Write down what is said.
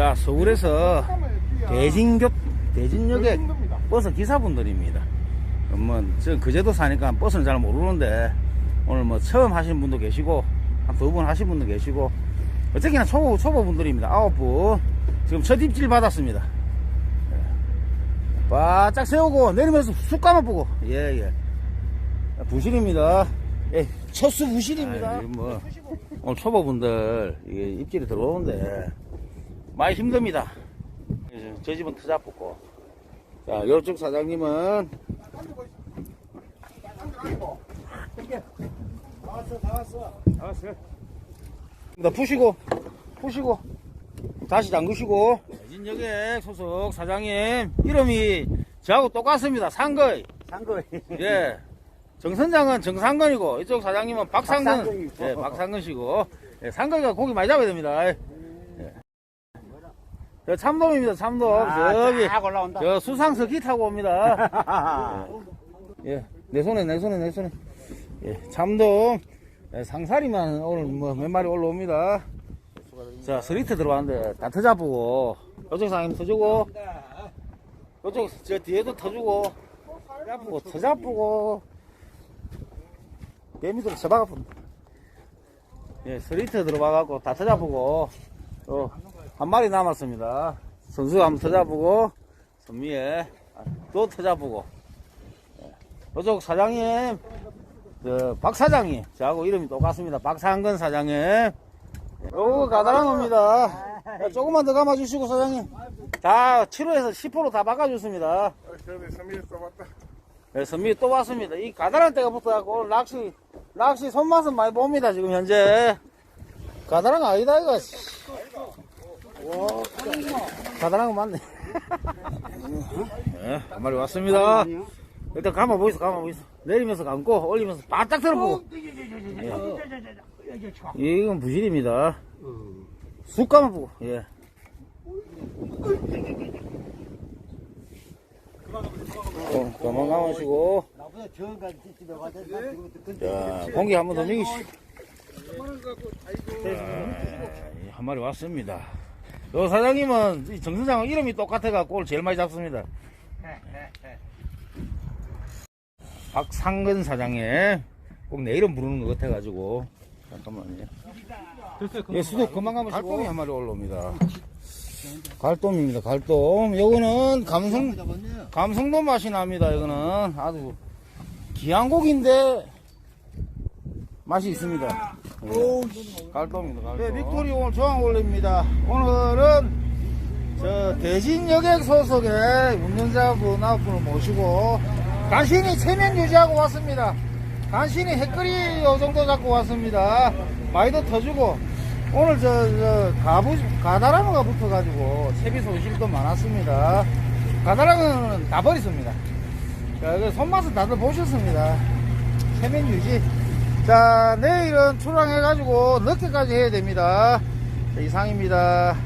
자, 서울에서 대진교, 대진역에 버스 기사분들입니다. 뭐, 저 그제도 사니까 버스는 잘 모르는데, 오늘 뭐 처음 하신 분도 계시고, 한 두 분 하신 분도 계시고, 어쨌거나 초보, 초보분들입니다. 아홉 분. 지금 첫 입질 받았습니다. 예. 바짝 세우고, 내리면서 쑥 감아보고, 예, 예. 부실입니다. 예, 첫수 부실입니다. 아, 뭐, 오늘 초보분들, 이게 입질이 들어오는데, 많이 힘듭니다. 예, 저 집은 터잡 붙고. 자, 요쪽 사장님은, 나왔어요. 나 푸시고, 푸시고, 다시 잠그시고. 진역에 소속 사장님, 이름이 저하고 똑같습니다. 상거이. 상거이. 예. 정선장은 정상건이고, 이쪽 사장님은 박상근. 박상근이고. 예, 박상근 씨고. 예, 상거이가 고기 많이 잡아야 됩니다. 예. 저 참돔입니다, 참돔. 아, 저기, 쫙 올라온다. 저 수상석기 타고 옵니다. 예, 내 손에, 내 손에, 내 손에. 예, 참돔. 예, 상사리만 오늘 뭐 몇 마리 올라옵니다. 자, 스리트 들어왔는데 다 터잡고, 요쪽 상님 터주고, 요쪽 저 뒤에도 터주고, 터잡고, 터잡고, 개미들 쳐박아고, 예, 스리트 들어와갖고 다 터잡고, 또, 한 마리 남았습니다. 선수 한번 터잡고, 선미에 또 터잡고, 예. 요쪽 사장님, 저, 박 사장님, 저하고 이름이 똑같습니다. 박상근 사장님. 요거 가다란 겁니다. 자, 조금만 더 감아주시고, 사장님. 자, 7호에서 10호로 다 바꿔줬습니다. 네, 선미 또 왔습니다. 이 가다란 때가 붙어갖고, 낚시, 낚시 손맛은 많이 봅니다, 지금 현재. 가다란 아니다, 이거. 와, 가다란 거 맞네. 네, 한 마리 왔습니다. 일단 감아 보이소, 감아 보이소. 내리면서 감고, 올리면서 바짝 들어보고. 예. 이건 부실입니다. 쑥 감아 보고, 예. 어, 가만 감으시고. 자, 공기 한 번 더 먹이시. 한 마리 왔습니다. 요 사장님은 이 정선장 이름이 똑같아갖고 오늘 제일 많이 잡습니다. 박상근 사장님 꼭내 이름 부르는 것 같아가지고 잠깐만요. 예, 수도 그만 가면 갈돔이 한 마리 올라옵니다. 갈돔입니다. 갈돔. 요거는 감성 감성돔 맛이 납니다. 이거는 아주 귀한 고기인데 맛이 있습니다. 예. 갈돔입니다. 갈돔. 네, 빅토리 오늘 조항 올립니다. 오늘은 저 대진여객 소속의 운전자분 앞분을 모시고 간신히 체면 유지하고 왔습니다. 간신히 핵거리 요 정도 잡고 왔습니다. 많이도 터주고 오늘 저, 저 가부 가다랑어가 붙어가지고 채비 손실도 많았습니다. 가다랑어는 다 버렸습니다. 자, 그 손맛은 다들 보셨습니다. 체면 유지. 자, 내일은 출항해 가지고 늦게까지 해야 됩니다. 자, 이상입니다.